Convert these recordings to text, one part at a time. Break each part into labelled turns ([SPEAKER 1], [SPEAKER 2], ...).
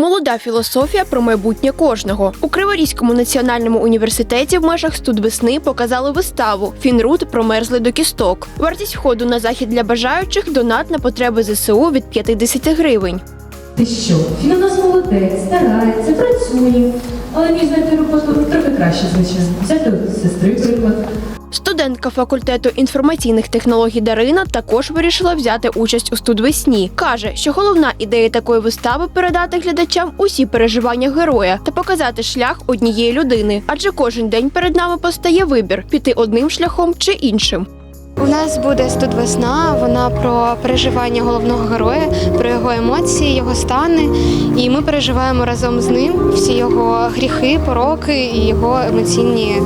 [SPEAKER 1] Молода філософія про майбутнє кожного у Криворізькому національному університеті в межах студвесни показали виставу Фінрут промерзли до кісток. Вартість входу на захід для бажаючих донат на потреби ЗСУ від 50 гривень.
[SPEAKER 2] Ти що? Він у нас молодець, старається, працює. Але мій знайти роботу трохи краще, звичайно. Взяти сестри приклад.
[SPEAKER 1] Студентка факультету інформаційних технологій Дарина також вирішила взяти участь у студвесні. каже, що головна ідея такої вистави передати глядачам усі переживання героя та показати шлях однієї людини. Адже кожен день перед нами постає вибір піти одним шляхом чи іншим.
[SPEAKER 3] У нас буде студвесна, вона про переживання головного героя, про його емоції, його стани. І ми переживаємо разом з ним всі його гріхи, пороки і його емоційні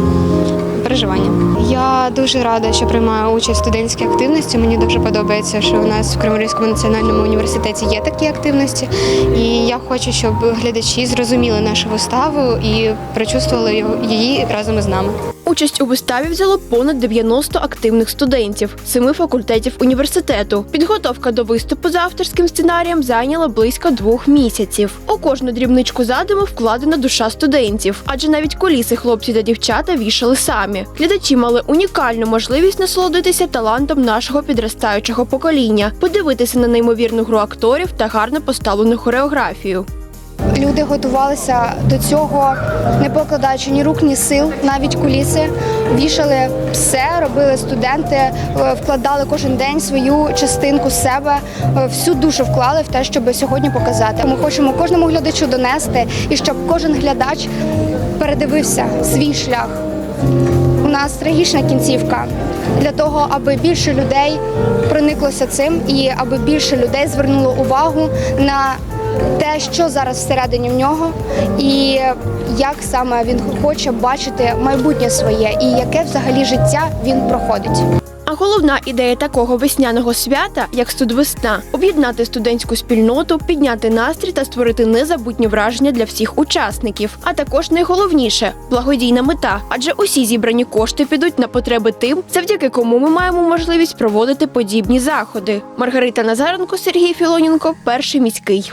[SPEAKER 3] переживання. Я дуже рада, що приймаю участь в студентській активності. Мені дуже подобається, що у нас в Криворізькому національному університеті є такі активності. І я хочу, щоб глядачі зрозуміли нашу виставу і прочувствували її разом із нами.
[SPEAKER 1] Участь у виставі взяло понад 90 активних студентів семи факультетів університету. Підготовка до виступу за авторським сценарієм зайняла близько двох місяців. У кожну дрібничку задуму вкладена душа студентів, адже навіть коліси хлопці та дівчата вішали самі. Глядачі мали унікальну можливість насолодитися талантом нашого підростаючого покоління, подивитися на неймовірну гру акторів та гарно поставлену хореографію.
[SPEAKER 4] Люди готувалися до цього, не покладаючи ні рук, ні сил, навіть куліси. Вішали все, робили студенти, е, вкладали кожен день свою частинку себе, е, всю душу вклали в те, щоб сьогодні показати. Ми хочемо кожному глядачу донести і щоб кожен глядач передивився свій шлях. У нас трагічна кінцівка для того, аби більше людей прониклося цим, і аби більше людей звернуло увагу на те, що зараз всередині в нього, і як саме він хоче бачити майбутнє своє, і яке взагалі життя він проходить.
[SPEAKER 1] А головна ідея такого весняного свята, як студвесна, об'єднати студентську спільноту, підняти настрій та створити незабутні враження для всіх учасників. А також найголовніше благодійна мета, адже усі зібрані кошти підуть на потреби тим, завдяки кому ми маємо можливість проводити подібні заходи. Маргарита Назаренко, Сергій Філоненко, перший міський.